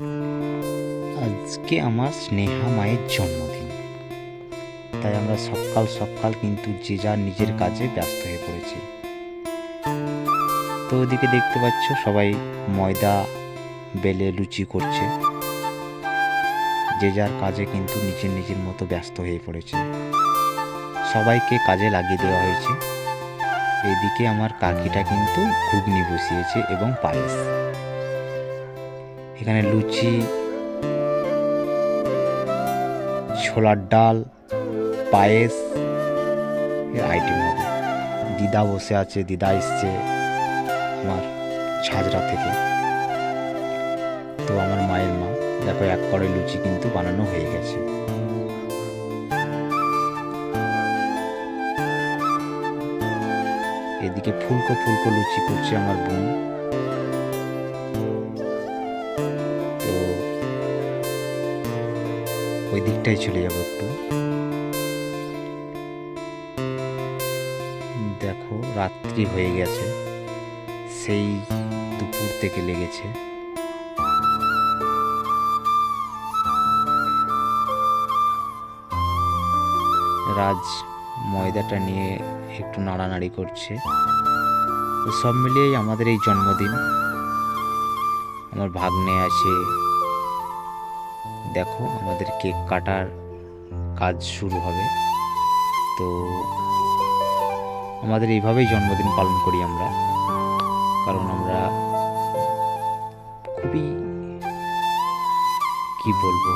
আজকে আমার স্নেহা মায়ের জন্মদিন। তাই আমরা সকাল সকাল কিন্তু যে যার নিজের কাজে ব্যস্ত হয়ে পড়েছি। তো ওদিকে দেখতে পাচ্ছ সবাই ময়দা, বেলে লুচি করছে। যে যার কাজে কিন্তু নিজের নিজের মতো ব্যস্ত হয়ে পড়েছে। সবাইকে কাজে লাগিয়ে দেওয়া হয়েছে। এদিকে আমার কাকিটা কিন্তু ঘুগনি বসিয়েছে এবং পায়েস। এখানে লুচি, ছোলার ডাল, পায়েস, এর আইটেম হবে। দিদা বসে আছে, দিদা এসছে আমার ঝাঁঝরা থেকে। তো আমার মায়ের মা, দেখো এক কড়াই লুচি কিন্তু বানানো হয়ে গেছে। এদিকে ফুলকো ফুলকো লুচি করছে আমার বোন। দিকটাই চলে যাব একটু। দেখো, রাত্রি হয়ে গেছে। সেই দুপুর থেকে লেগেছে। রাজ ময়দাটা নিয়ে একটু নাড়ানাড়ি করছে। তো সব মিলিয়েই আমাদের এই জন্মদিন। আমার ভাগ্নে আছে দেখো আমাদের কেক কাটার কাজ শুরু হবে। তো আমাদের এইভাবেই জন্মদিন পালন করি আমরা। কারণ আমরা খুবই, কি বলব,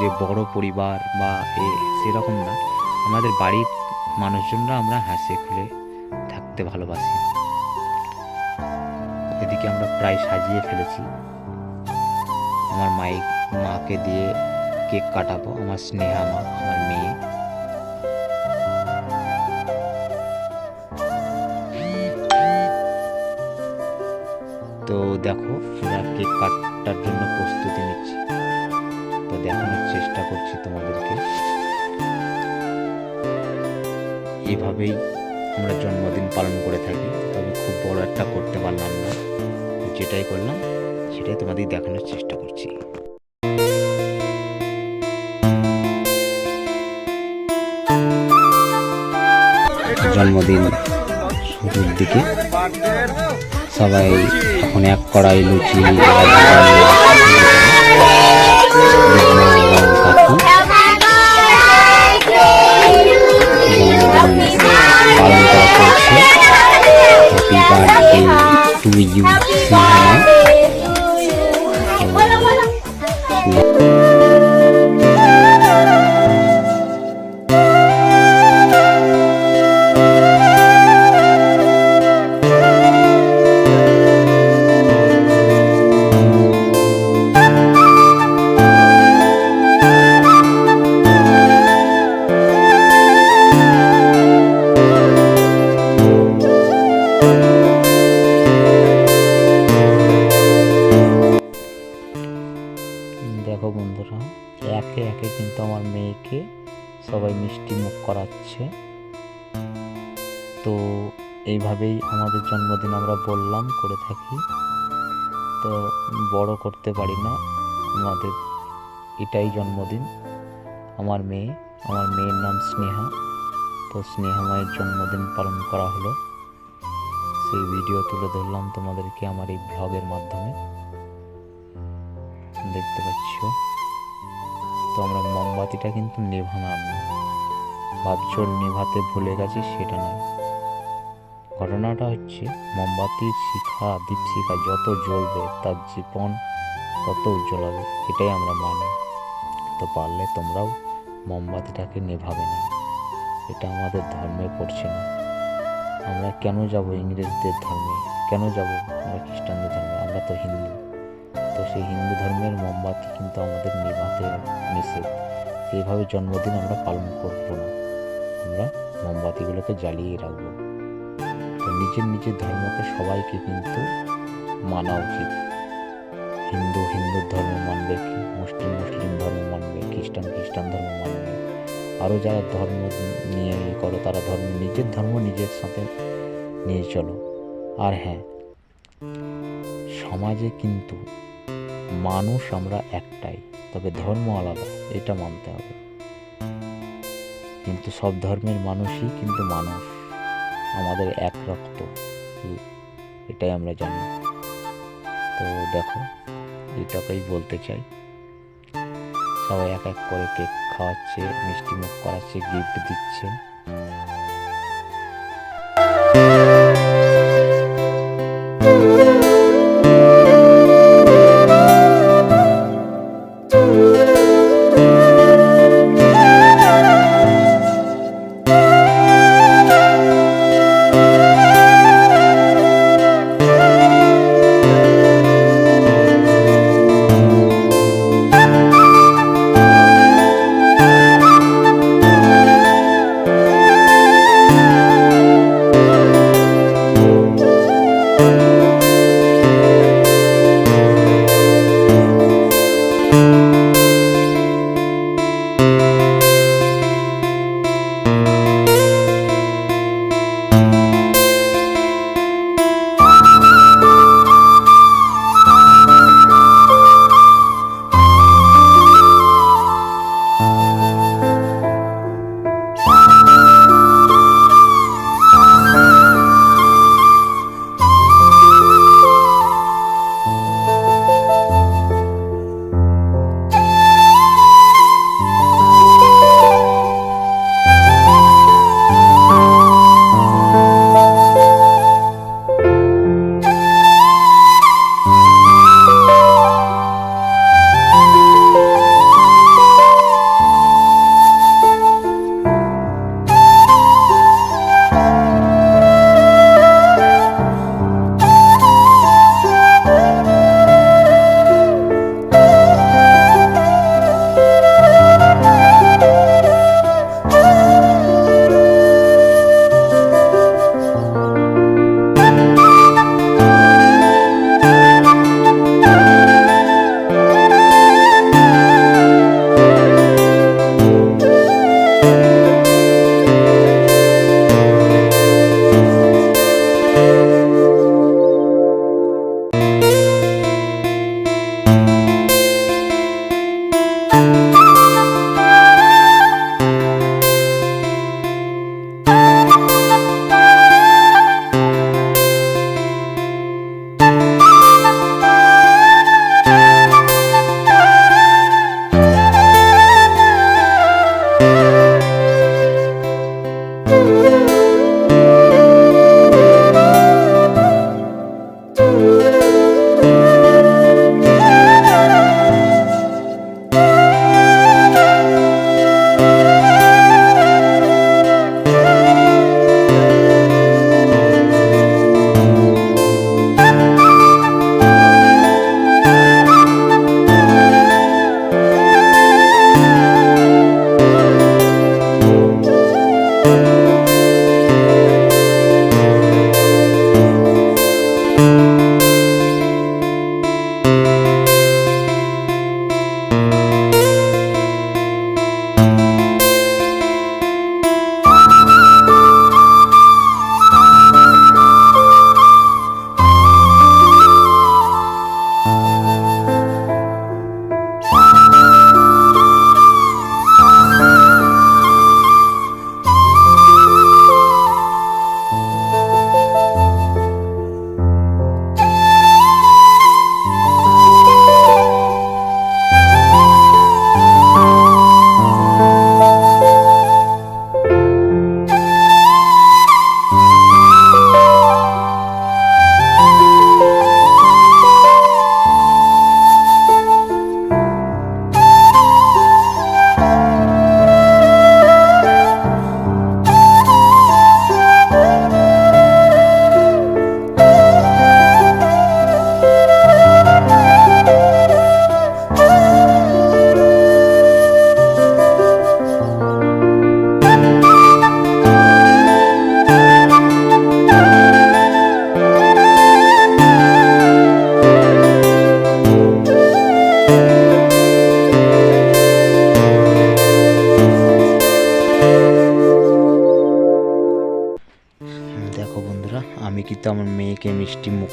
যে বড় পরিবার বা এ সেরকম না। আমাদের বাড়ির মানুষজনরা আমরা হাসে খুলে থাকতে ভালোবাসি। এদিকে আমরা প্রায় সাজিয়ে ফেলেছি। আমার মাই, মাকে দিয়ে কেক কাটাবো, আমার স্নেহা মা, আমার মেয়ে। তো দেখো আমরা কেক কাটার জন্য প্রস্তুতি নিচ্ছি। তো দেখানোর চেষ্টা করছি তোমাদেরকে। এভাবেই আমরা জন্মদিন পালন করে থাকি। তবে খুব বড় একটা করতে পারলাম না। যেটাই করলাম সেটাই তোমাদের দেখানোর চেষ্টা করছি জন্মদিন শুরুর দিকে সবাই এখন এক কড়াই লুচি পালন করা চলছে টু ইউ সিনেমা দেখো বন্ধুরা, একে একে কিন্তু আমার মেয়েকে সবাই মিষ্টি মুখ করাচ্ছে। তো এইভাবেই আমাদের জন্মদিন আমরা বললাম, করে থাকি। তো বড় করতে পারি না, আমাদের এটাই জন্মদিন। আমার মেয়ে, আমার মেয়ের নাম স্নেহা। তো স্নেহা মায়ের জন্মদিন পালন করা হলো। সেই ভিডিও তুলে ধরলাম তোমাদেরকে আমার এই ব্লগের মাধ্যমে। দেখতে পাচ্ছ? তো আমরা মোমবাতিটা কিন্তু নেভালাম না ভাবছ নেভাতে ভুলে গেছি, সেটা নয়। ঘটনাটা হচ্ছে মোমবাতির শিখা দীপশিখা যত জ্বলবে, তার জীবন তত উজ্জ্বল হবে। এটাই আমরা মানি। তো পারলে তোমরাও মোমবাতিটাকে নেভাবে না এটা আমাদের ধর্মে পড়ছে না। আমরা কেন যাব ইংরেজদের ধর্মে? কেন যাব আমরা খ্রিস্টানদের ধর্মে? আমরা তো হিন্দু। তো সেই হিন্দু ধর্মের মোমবাতি কিন্তু আমাদের নিভাতে নিষেধ এইভাবে জন্মদিন আমরা পালন করব না। আমরা মোমবাতিগুলোকে জ্বালিয়ে রাখব। তো নিজের নিজের ধর্মকে সবাইকে কিন্তু মানা উচিত। হিন্দু হিন্দু ধর্ম মানবে কি? মুসলিম মুসলিম ধর্ম মানবে? খ্রিস্টান খ্রিস্টান ধর্ম মানবে? আরও যারা ধর্ম নিয়ে ইয়ে করো, তারা ধর্ম, নিজের ধর্ম নিজের সাথে নিয়ে চলো। আর হ্যাঁ সমাজে কিন্তু মানুষ আমরা একটাই, তবে ধর্ম আলাদা, এটা মানতে হবে। কিন্তু সব ধর্মের মানুষই কিন্তু মানুষ, আমাদের এক রক্ত। এটাই আমরা জানি। তো দেখো এটাকেই বলতে চাই। সবাই এক এক করে কেক খাওয়াচ্ছে মিষ্টি মুখ করাচ্ছে গিফট দিচ্ছে।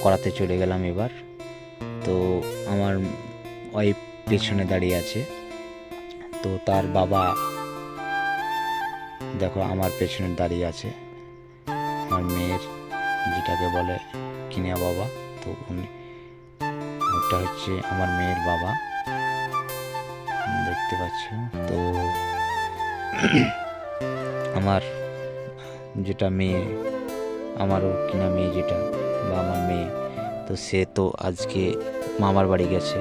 করাতে চলে গেলাম এবার। তো আমার ওয়াইফ পেছনে দাঁড়িয়ে আছে। তো তার বাবা দেখো আমার পেছনে দাঁড়িয়ে আছে। আমার মেয়ের, যেটাকে বলে কিনিয়া বাবা। তো উনি, ওটা হচ্ছে আমার মেয়ের বাবা। দেখতে পাচ্ছ? তো আমার যেটা মেয়ে আমারও কিনা মেয়ে যেটা বা আমার মেয়ে। তো সে তো আজকে মামার বাড়ি গেছে,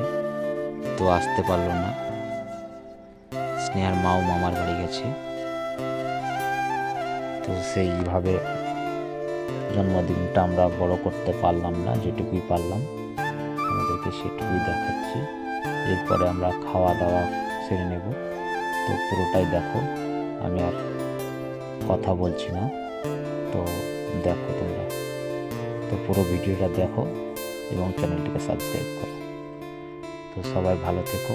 তো আসতে পারল না। স্নেহার মাও মামার বাড়ি গেছে। তো সেইভাবে জন্মদিনটা আমরা বড় করতে পারলাম না, যেটুকুই পারলাম। আমাদেরকে সেটুকুই দেখাচ্ছি। এরপরে আমরা খাওয়া দাওয়া সেরে নেব। তো পুরোটাই দেখো। আমি আর কথা বলছি না। তো দেখো তোমরা। তো পুরো ভিডিওটা দেখো এবং চ্যানেলটিকে সাবস্ক্রাইব করো। তো সবাই ভালো থেকো,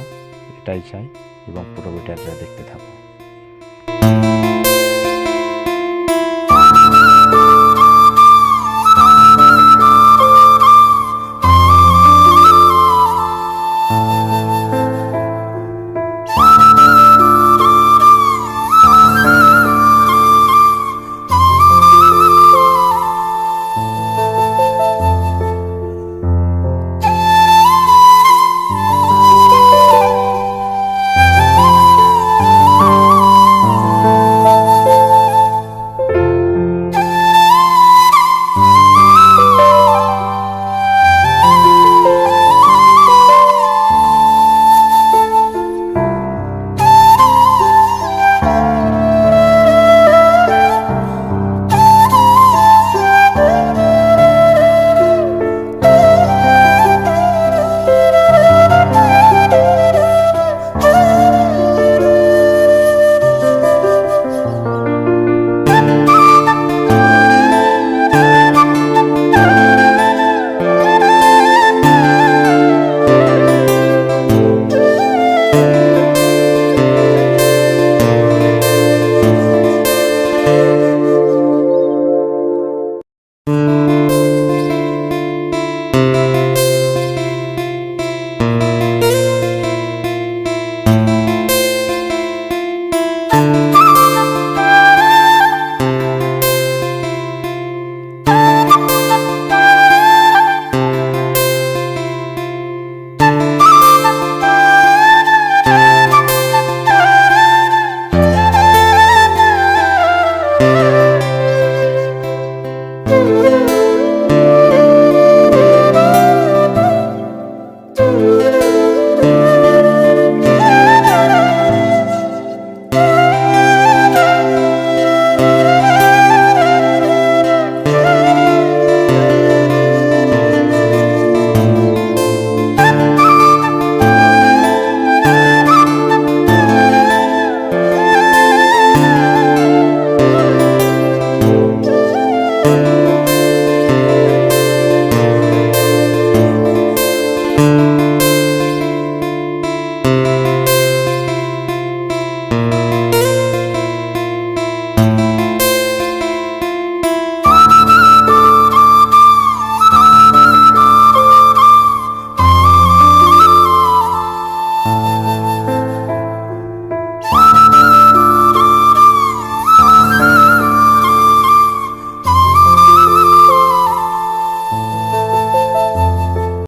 এটাই চাই এবং পুরো ভিডিওটা দেখতে থাকো।